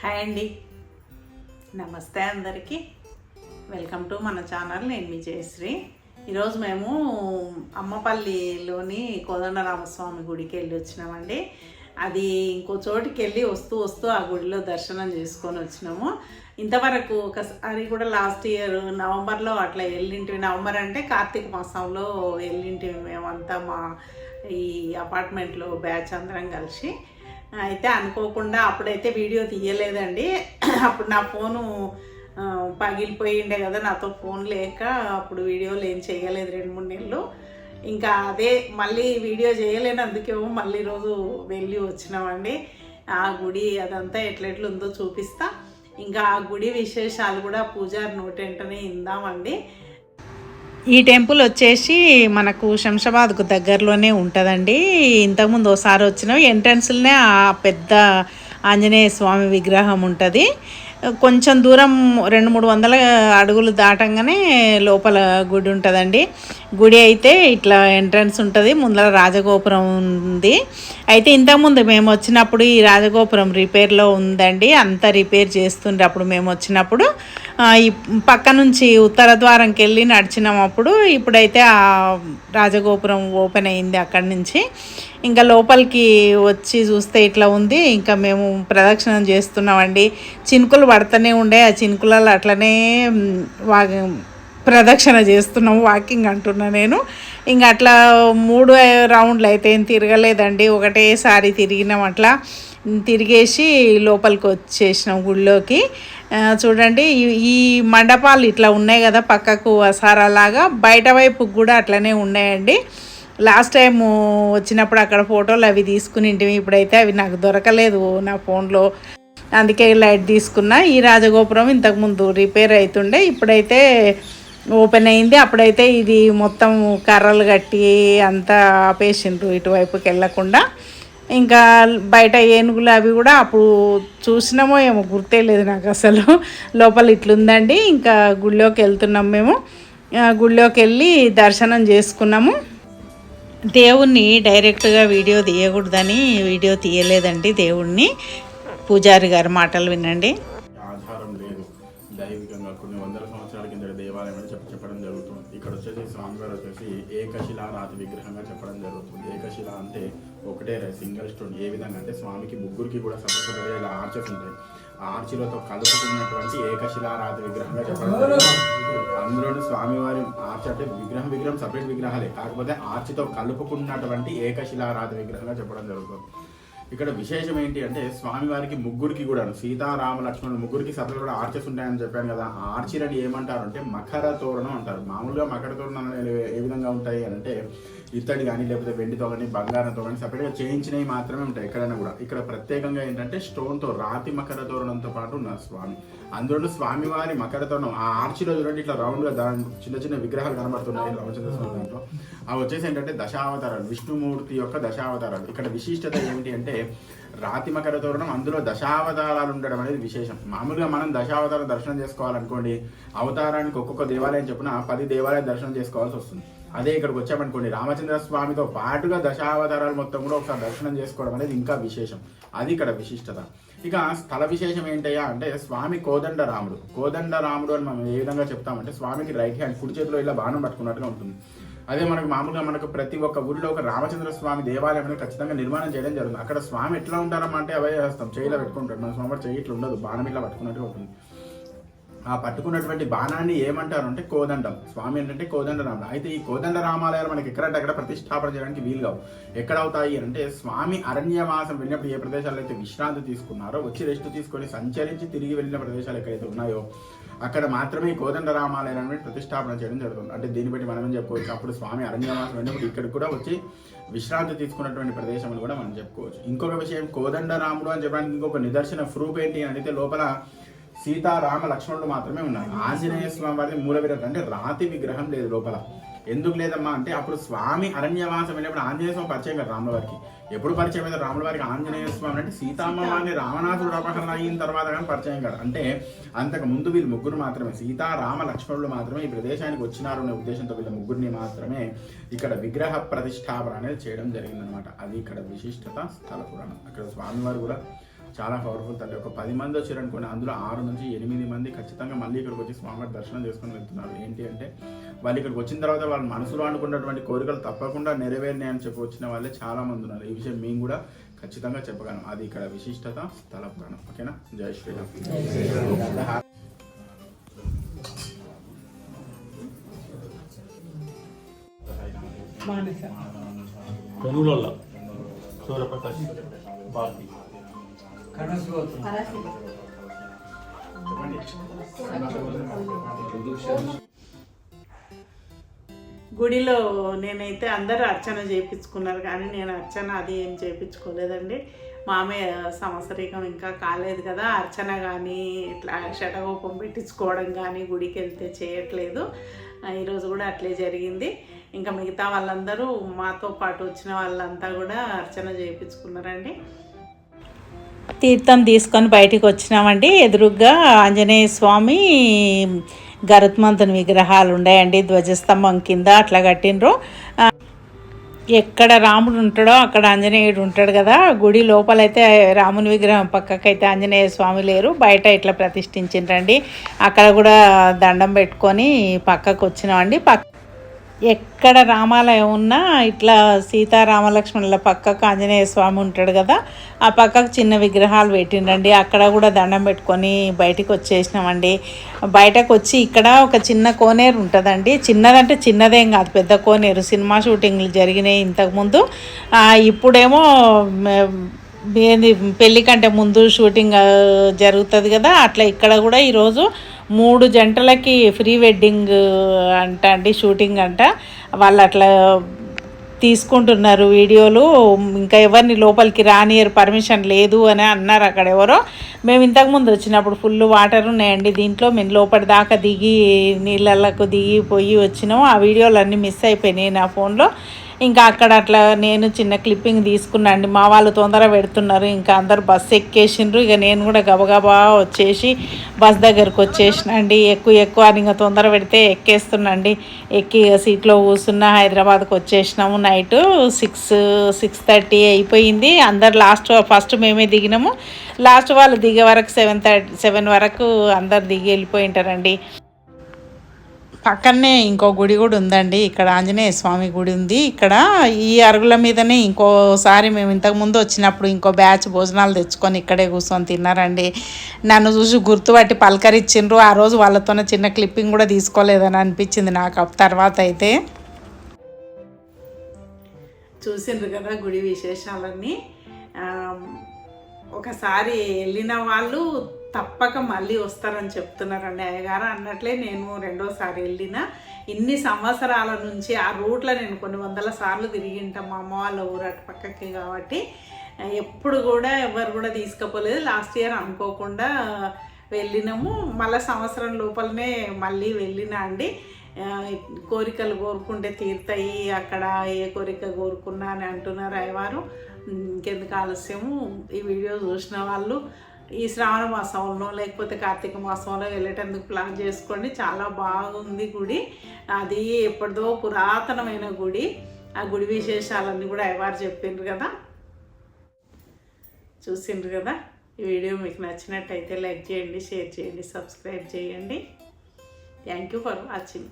Hi అండి. నమస్తే అందరికీ. వెల్కమ్ టు మన ఛానల్. నేను మీ జయశ్రీ. ఈరోజు మేము అమ్మపల్లిలోని కోదండరామస్వామి గుడికి వెళ్ళి వచ్చినామండి. అది ఇంకో చోటికి వెళ్ళి వస్తూ వస్తూ ఆ గుడిలో దర్శనం చేసుకొని వచ్చినాము. ఇంతవరకు ఒకసారి కూడా లాస్ట్ ఇయర్ నవంబర్లో అట్లా వెళ్ళింటివి. నవంబర్ అంటే కార్తీక మాసంలో వెళ్ళింటివి మేమంతా మా ఈ అపార్ట్మెంట్లో బ్యాచ్ అందరం కలిసి. అయితే అనుకోకుండా అప్పుడైతే వీడియో తీయలేదండి. అప్పుడు నా ఫోను పగిలిపోయిండే కదా నాతో ఫోన్ లేక అప్పుడు వీడియోలు ఏం చేయలేదు రెండు మూడు నెలలు. ఇంకా అదే మళ్ళీ వీడియో చేయలేనందుకేమో మళ్ళీ రోజు వెళ్ళి వచ్చినామండి. ఆ గుడి అదంతా ఎట్లెట్లు ఉందో చూపిస్తా. ఇంకా ఆ గుడి విశేషాలు కూడా పూజారి నోటెంటనే ఇందామండి. ఈ టెంపుల్ వచ్చేసి మనకు శంషాబాద్కు దగ్గరలోనే ఉంటుందండి. ఇంతకుముందు ఒకసారి వచ్చిన ఎంట్రన్స్లోనే ఆ పెద్ద ఆంజనేయ స్వామి విగ్రహం ఉంటుంది. కొంచెం దూరం రెండు మూడు వందల అడుగులు దాటంగానే లోపల గుడి ఉంటుందండి. గుడి అయితే ఇట్లా ఎంట్రన్స్ ఉంటుంది ముందర రాజగోపురం ఉంది. అయితే ఇంతకుముందు మేము వచ్చినప్పుడు ఈ రాజగోపురం రిపేర్లో ఉందండి. అంతా రిపేర్ చేస్తుండే అప్పుడు మేము వచ్చినప్పుడు. ఈ పక్క నుంచి ఉత్తర ద్వారంకి వెళ్ళి నడిచినాం అప్పుడు. ఇప్పుడైతే ఆ రాజగోపురం ఓపెన్ అయింది అక్కడి నుంచి. ఇంకా లోపలికి వచ్చి చూస్తే ఇట్లా ఉంది. ఇంకా మేము ప్రదక్షిణం చేస్తున్నామండి. చినుకులు పడుతూనే ఉండే. ఆ చినుకులలో అట్లనే వా ప్రదక్షిణ చేస్తున్నాము. వాకింగ్ అంటున్నా నేను. ఇంకా అట్లా మూడు రౌండ్లు అయితే ఏం తిరగలేదండి. ఒకటేసారి తిరిగినాం అట్లా. తిరిగేసి లోపలికి వచ్చేసినాం గుళ్ళోకి. చూడండి ఈ- ఈ మండపాలు ఇట్లా ఉన్నాయి కదా పక్కకు వసారాలాగా బయట వైపు కూడా అట్లనే ఉన్నాయండి. లాస్ట్ టైం వచ్చినప్పుడు అక్కడ ఫోటోలు అవి తీసుకుని ఇంటివి. ఇప్పుడైతే అవి నాకు దొరకలేదు నా ఫోన్లో. అందుకే లైట్ తీసుకున్నా. ఈ రాజగోపురం ఇంతకుముందు రిపేర్ అవుతుండే ఇప్పుడైతే ఓపెన్ అయింది. అప్పుడైతే ఇది మొత్తం కర్రలు కట్టి అంతా ఆపేసిండ్రు ఇటువైపుకి వెళ్ళకుండా. ఇంకా బయట ఏనుగులు అవి కూడా అప్పుడు చూసినామో ఏమో గుర్తే లేదు నాకు అసలు. లోపల ఇట్లుందండి. ఇంకా గుళ్ళోకి వెళ్తున్నాం మేము. గుళ్ళోకి వెళ్ళి దర్శనం చేసుకున్నాము. దేవుణ్ణి డైరెక్ట్గా వీడియో తీయకూడదని వీడియో తీయలేదండి దేవుణ్ణి. పూజారి గారి మాటలు వినండి. ఒకటే సింగిల్ స్టోన్ ఏ విధంగా అంటే స్వామికి ముగ్గురికి కూడా సపరేట్ ఇలా ఆర్చెస్ ఉంటాయి. ఆ ఆర్చిలతో కలుపుకున్నటువంటి ఏకశిలారాతి విగ్రహంగా చెప్పడం జరుగుతుంది అందులోని స్వామివారి ఆర్చ్ అంటే విగ్రహం విగ్రహం సపరేట్ విగ్రహాలే. కాకపోతే ఆర్చితో కలుపుకున్నటువంటి ఏకశిలారాతి విగ్రహంగా చెప్పడం జరుగుతుంది. ఇక్కడ విశేషం ఏంటి అంటే స్వామివారికి ముగ్గురికి కూడా సీతారామ లక్ష్మణుడు ముగ్గురికి సపరేట్ కూడా ఆర్చెస్ ఉంటాయని చెప్పాను కదా. ఆ ఆర్చీలని ఏమంటారు అంటే మకర తోరణం అంటారు. మామూలుగా మకర తోరణం ఏ విధంగా ఉంటాయి అంటే ఇత్తడి కానీ లేకపోతే వెండితో కానీ బంగారంతో కానీ సపరేట్గా చేయించినవి మాత్రమే ఉంటాయి ఎక్కడైనా కూడా. ఇక్కడ ప్రత్యేకంగా ఏంటంటే స్టోన్తో రాతి మకర తోరణంతో పాటు ఉన్నారు స్వామి. అందులో స్వామివారి మకర తోరణం ఆ ఆర్చిలో చూడండి ఇట్లా రౌండ్గా దాని చిన్న చిన్న విగ్రహాలు కనబడుతున్నాయి రామచంద్ర స్వామి దాంట్లో. అవి వచ్చేసి ఏంటంటే దశావతారాలు విష్ణుమూర్తి యొక్క దశావతారాలు. ఇక్కడ విశిష్టత ఏమిటి అంటే రాతి మకర తోరణం అందులో దశావతారాలు ఉండడం అనేది విశేషం. మామూలుగా మనం దశావతారం దర్శనం చేసుకోవాలనుకోండి అవతారానికి ఒక్కొక్క దేవాలయం చెప్పున పది దేవాలయం దర్శనం చేసుకోవాల్సి వస్తుంది. అదే ఇక్కడికి వచ్చామనుకోండి రామచంద్ర స్వామితో పాటుగా దశావతారాలు మొత్తం కూడా ఒకసారి దర్శనం చేసుకోవడం అనేది ఇంకా విశేషం. అది ఇక్కడ విశిష్టత. ఇక స్థల విశేషం ఏంటయ్యా అంటే స్వామి కోదండ రాముడు కోదండ రాముడు అని మనం ఏ విధంగా చెప్తామంటే స్వామికి రైట్ హ్యాండ్ కుడి చేతిలో ఇలా బాణం పట్టుకున్నట్టుగా ఉంటుంది. అదే మనకు మామూలుగా మనకు ప్రతి ఒక్క ఊరిలో ఒక రామచంద్ర స్వామి దేవాలయం అనేది ఖచ్చితంగా నిర్మాణం చేయడం జరుగుతుంది. అక్కడ స్వామి ఎట్లా ఉంటారమ్మా అంటే అవే చేస్తాం చేయిలో పెట్టుకుంటాడు. మన స్వామి చేయి ఇట్లా ఉండదు బాణం ఇట్లా పట్టుకున్నట్టుగా ఉంటుంది. ఆ పట్టుకున్నటువంటి బాణాన్ని ఏమంటారు అంటే కోదండం. స్వామి ఏంటంటే కోదండ రామ అయితే ఈ కోదండ రామాలయాలు మనకి ఎక్కడంటే అక్కడ ప్రతిష్టాపన చేయడానికి వీలు కావు. ఎక్కడ అవుతాయి అంటే స్వామి అరణ్యవాసం వెళ్ళినప్పుడు ఏ ప్రదేశాల్లో అయితే విశ్రాంతి తీసుకున్నారో వచ్చి రెస్ట్ తీసుకొని సంచరించి తిరిగి వెళ్ళిన ప్రదేశాలు ఎక్కడైతే ఉన్నాయో అక్కడ మాత్రమే కోదండ రామాలయం అనేది ప్రతిష్టాపన చేయడం జరుగుతుంది. అంటే దీన్ని బట్టి మనం చెప్పుకోవచ్చు? అప్పుడు స్వామి అరణ్యవాసం వెళ్ళినప్పుడు ఇక్కడ కూడా వచ్చి విశ్రాంతి తీసుకున్నటువంటి ప్రదేశం అని కూడా మనం చెప్పుకోవచ్చు. ఇంకొక విషయం కోదండ రాముడు అని చెప్పడానికి ఇంకొక నిదర్శన ప్రూఫ్ ఏంటి అని అయితే లోపల సీతారామ లక్ష్మణుడు మాత్రమే ఉన్నారు ఆంజనేయ స్వామి వారిది మూల విరాట్ అంటే రాతి విగ్రహం లేదు లోపల. ఎందుకు లేదమ్మా అంటే అప్పుడు స్వామి అరణ్యవాసం వెళ్ళినప్పుడు ఆంజనేయ స్వామి పరిచయం కదా రాముల వారికి ఎప్పుడు పరిచయం అయితే రాముల వారికి ఆంజనేయ స్వామి అంటే సీతామ్మ వారిని రావణాసుడు అపహరణ అయిన తర్వాత కానీ పరిచయం కాదు. అంటే అంతకు ముందు వీళ్ళు ముగ్గురు మాత్రమే సీతారామ లక్ష్మణులు మాత్రమే ఈ ప్రదేశానికి వచ్చినారు అనే ఉద్దేశంతో వీళ్ళ ముగ్గురిని మాత్రమే ఇక్కడ విగ్రహ ప్రతిష్టాపన అనేది చేయడం జరిగిందనమాట అది ఇక్కడ విశిష్టత స్థల పురాణం. అక్కడ స్వామివారు కూడా చాలా పవర్ఫుల్ తల్లి. ఒక పది మంది వచ్చారు అనుకోండి అందులో ఆరు నుంచి ఎనిమిది మంది ఖచ్చితంగా మళ్ళీ ఇక్కడికి వచ్చి స్వామివారి దర్శనం చేసుకొని వెళ్తున్నారు. ఏంటి అంటే వాళ్ళు ఇక్కడికి వచ్చిన తర్వాత వాళ్ళ మనసులో అనుకున్నటువంటి కోరికలు తప్పకుండా నెరవేరినాయి అని చెప్పి వచ్చిన వాళ్ళే చాలా మంది ఉన్నారు. ఈ విషయం మేము కూడా ఖచ్చితంగా చెప్పగలం. అది ఇక్కడ విశిష్టత స్థల పురాణం. ఓకేనా? జై శ్రీరామ్. పెనుగొల్ల సూర్యప్రకాష్ భారతి గుడిలో నేనైతే అందరూ అర్చన చేయించుకున్నారు కానీ నేను అర్చన అది ఏం చేయించుకోలేదండి. మామయ్య సంవత్సరికం ఇంకా కాలేదు కదా అర్చన కానీ ఇట్లా షటగోపం పెట్టించుకోవడం కానీ గుడికి వెళ్తే చేయట్లేదు. ఈరోజు కూడా అట్లే జరిగింది. ఇంకా మిగతా వాళ్ళందరూ మాతో పాటు వచ్చిన వాళ్ళంతా కూడా అర్చన చేయించుకున్నారండి. తీర్థం తీసుకొని బయటికి వచ్చినామండి. ఎదురుగ్గా ఆంజనేయ స్వామి గరుత్మంతుని విగ్రహాలు ఉన్నాయండి. ధ్వజస్తంభం కింద అట్లా కట్టినరు ఎక్కడ రాముడు ఉంటాడో అక్కడ ఆంజనేయుడు ఉంటాడు కదా. గుడి లోపలైతే రాముని విగ్రహం పక్కకైతే ఆంజనేయ స్వామి లేరు. బయట ఇట్లా ప్రతిష్ఠించిండ్రండి. అక్కడ కూడా దండం పెట్టుకొని పక్కకు వచ్చినామండి పక్క ఎక్కడ రామాలయం ఉన్నా ఇట్లా సీతారామలక్ష్మణుల పక్కకు ఆంజనేయ స్వామి ఉంటాడు కదా ఆ పక్కకు చిన్న విగ్రహాలు పెట్టిండండి. అక్కడ కూడా దండం పెట్టుకొని బయటికి వచ్చేసినామండి. బయటకు వచ్చి ఇక్కడ ఒక చిన్న కోనేరు ఉంటుందండి. చిన్నదంటే చిన్నదేం కాదు పెద్ద కోనేరు. సినిమా షూటింగ్లు జరిగినాయి ఇంతకుముందు. ఇప్పుడేమో ఏంది పెళ్ళి కంటే ముందు షూటింగ్ జరుగుతుంది కదా అట్లా ఇక్కడ కూడా ఈరోజు మూడు జంటలకి ఫ్రీ వెడ్డింగ్ అంట అండి షూటింగ్ అంట. వాళ్ళు అట్లా తీసుకుంటున్నారు వీడియోలు. ఇంకా ఎవరిని లోపలికి రానియరు పర్మిషన్ లేదు అని అన్నారు అక్కడ ఎవరో. మేము ఇంతకుముందు వచ్చినప్పుడు ఫుల్ వాటర్ ఉన్నాయండి దీంట్లో. మేము లోపలి దాకా దిగి నీళ్ళకు దిగిపోయి వచ్చినాము. ఆ వీడియోలు అన్నీ మిస్ అయిపోయినాయి నా ఫోన్లో. ఇంకా అక్కడ అట్లా నేను చిన్న క్లిప్పింగ్ తీసుకున్నాండి మా వాళ్ళు తొందర పెడుతున్నారు. ఇంకా అందరు బస్సు ఎక్కేసిండ్రు. ఇక నేను కూడా గబగబా వచ్చేసి బస్ దగ్గరకు వచ్చేసినండి ఎక్కువ ఎక్కువ అని ఇంకా తొందర పెడితే ఎక్కేస్తున్నాండి ఎక్కి సీట్లో కూర్చున్న. హైదరాబాద్కి వచ్చేసినాము. నైట్ సిక్స్ సిక్స్ థర్టీ అయిపోయింది. అందరు లాస్ట్ ఫస్ట్ మేమే దిగినాము. లాస్ట్ వాళ్ళు దిగే వరకు సెవెన్ థర్టీ సెవెన్ వరకు అందరు దిగి వెళ్ళిపోయి ఉంటారండి పక్కనే ఇంకో గుడి కూడా ఉందండి. ఇక్కడ ఆంజనేయ స్వామి గుడి ఉంది. ఇక్కడ ఈ అరుగుల మీదనే ఇంకోసారి మేము ఇంతకు ముందు వచ్చినప్పుడు ఇంకో బ్యాచ్ భోజనాలు తెచ్చుకొని ఇక్కడే కూర్చొని తిన్నారండి. నన్ను చూసి గుర్తుపట్టి పలకరించిండ్రు. ఆ రోజు వాళ్ళతోనే చిన్న క్లిప్పింగ్ కూడా తీసుకోలేదని అనిపించింది నాకు. తర్వాత అయితే చూసిండ్రు కదా గుడి విశేషాలన్నీ. ఒకసారి వెళ్ళిన వాళ్ళు తప్పక మళ్ళీ వస్తారని చెప్తున్నారండి. అయ్యగారు అన్నట్లే నేను రెండోసారి వెళ్ళిన ఇన్ని సంవత్సరాల నుంచి ఆ రూట్లో నేను కొన్ని వందల సార్లు తిరిగింటాం మా అమ్మ వాళ్ళ ఊరు అటు పక్కకి కాబట్టి. ఎప్పుడు కూడా ఎవరు కూడా తీసుకుపోలేదు. లాస్ట్ ఇయర్ అనుకోకుండా వెళ్ళినాము. మళ్ళీ సంవత్సరం లోపలనే మళ్ళీ వెళ్ళినా అండి. కోరికలు కోరుకుంటే తీరుతాయి. అక్కడ ఏ కోరిక కోరుకున్నా అని అంటున్నారు అయ్యవారు. ఇంకెందుకు ఆలస్యము? ఈ వీడియో చూసిన వాళ్ళు ఈ శ్రావణ మాసంలో లేకపోతే కార్తీక మాసంలో వెళ్ళేటందుకు ప్లాన్ చేసుకోండి. చాలా బాగుంది గుడి. అది ఎప్పటిదో పురాతనమైన గుడి. ఆ గుడి విశేషాలన్నీ కూడా అయ్యవారు చెప్పిండ్రు కదా. చూసిండ్రు కదా. ఈ వీడియో మీకు నచ్చినట్టయితే లైక్ చేయండి షేర్ చేయండి సబ్స్క్రైబ్ చేయండి. Thank you for watching